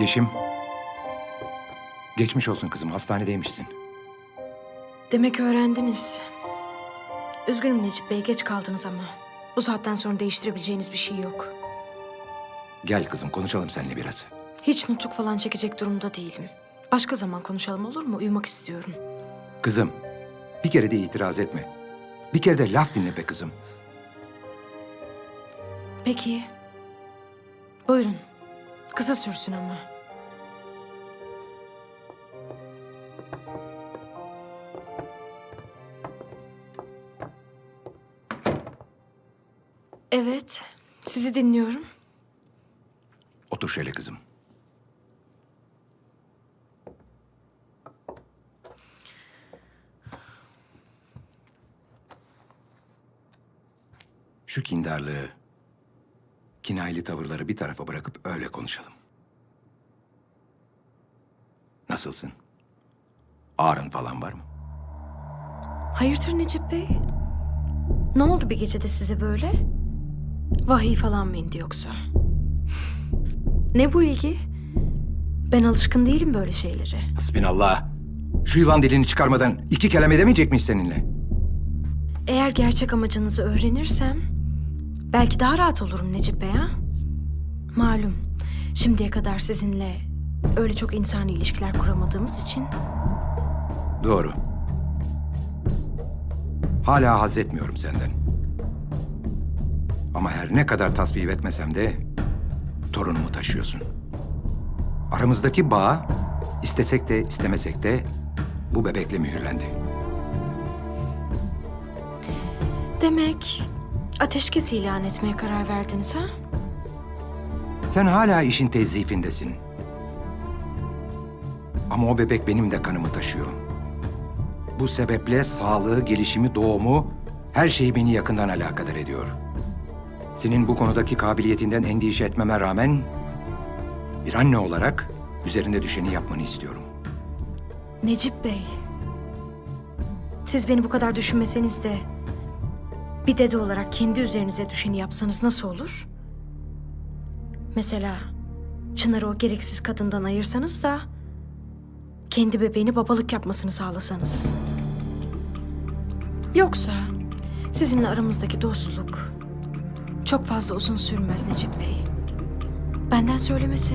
Yeşim. Geçmiş olsun kızım. Hastanedeymişsin. Demek öğrendiniz. Üzgünüm Necip Bey, geç kaldınız ama. Bu saatten sonra değiştirebileceğiniz bir şey yok. Gel kızım konuşalım seninle biraz. Hiç nutuk falan çekecek durumda değilim. Başka zaman konuşalım olur mu? Uyumak istiyorum. Kızım bir kere de itiraz etme. Bir kere de laf dinle be kızım. Peki. Buyurun. Kısa sürsün ama. Evet, sizi dinliyorum. Otur şöyle kızım. Şu kindarlığı, kinayeli tavırları bir tarafa bırakıp öyle konuşalım. Nasılsın? Ağrın falan var mı? Hayırdır Necip Bey? Ne oldu bir gecede size böyle? Vahiy falan mı indi yoksa? Ne bu ilgi? Ben alışkın değilim böyle şeylere. Hasbinallah. Şu yılan dilini çıkarmadan iki kelam edemeyecek miyiz seninle? Eğer gerçek amacınızı öğrenirsem belki daha rahat olurum Necip Bey ha? Malum şimdiye kadar sizinle öyle çok insani ilişkiler kuramadığımız için Doğru. Hala haz etmiyorum senden. Ama her ne kadar tasvip etmesem de torunumu taşıyorsun. Aramızdaki bağ istesek de istemesek de bu bebekle mühürlendi. demek ateşkes ilan etmeye karar verdiniz ha? Sen hala işin tezyifindesin. Ama o bebek benim de kanımı taşıyor. Bu sebeple sağlığı, gelişimi, doğumu her şey beni yakından alakadar ediyor. Senin bu konudaki kabiliyetinden endişe etmeme rağmen bir anne olarak üzerinde düşeni yapmanı istiyorum. Necip Bey. Siz beni bu kadar düşünmeseniz de bir dede olarak kendi üzerinize düşeni yapsanız nasıl olur? Mesela Çınar'ı o gereksiz kadından ayırsanız da kendi bebeğini babalık yapmasını sağlasanız. Yoksa sizinle aramızdaki dostluk çok fazla uzun sürmez Necip Bey. Benden söylemesi.